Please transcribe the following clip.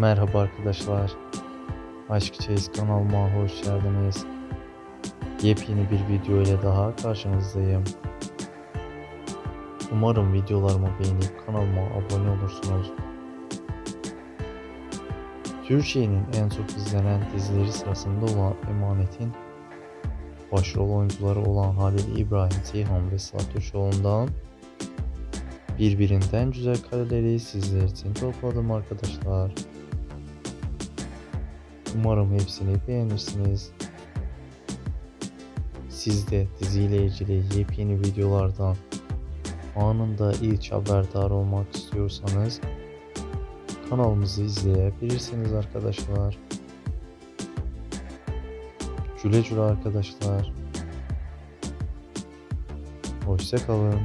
Merhaba arkadaşlar. Aşk Çeyiz kanalıma hoş geldiniz. Yepyeni bir video ile daha karşınızdayım. Umarım videolarımı beğenip kanalıma abone olursunuz. Türkiye'nin en çok izlenen dizileri sırasında olan Emanet'in başrol oyuncuları olan Halil İbrahim Ceyhan ve Sıla Türkoğlu'ndan birbirinden güzel kareleri sizler için topladım arkadaşlar. Umarım hepsini beğenirsiniz. Siz de diziyle ilgili yepyeni videolardan anında ilk haberdar olmak istiyorsanız kanalımızı izleyebilirsiniz arkadaşlar. Güle güle arkadaşlar. Hoşça kalın.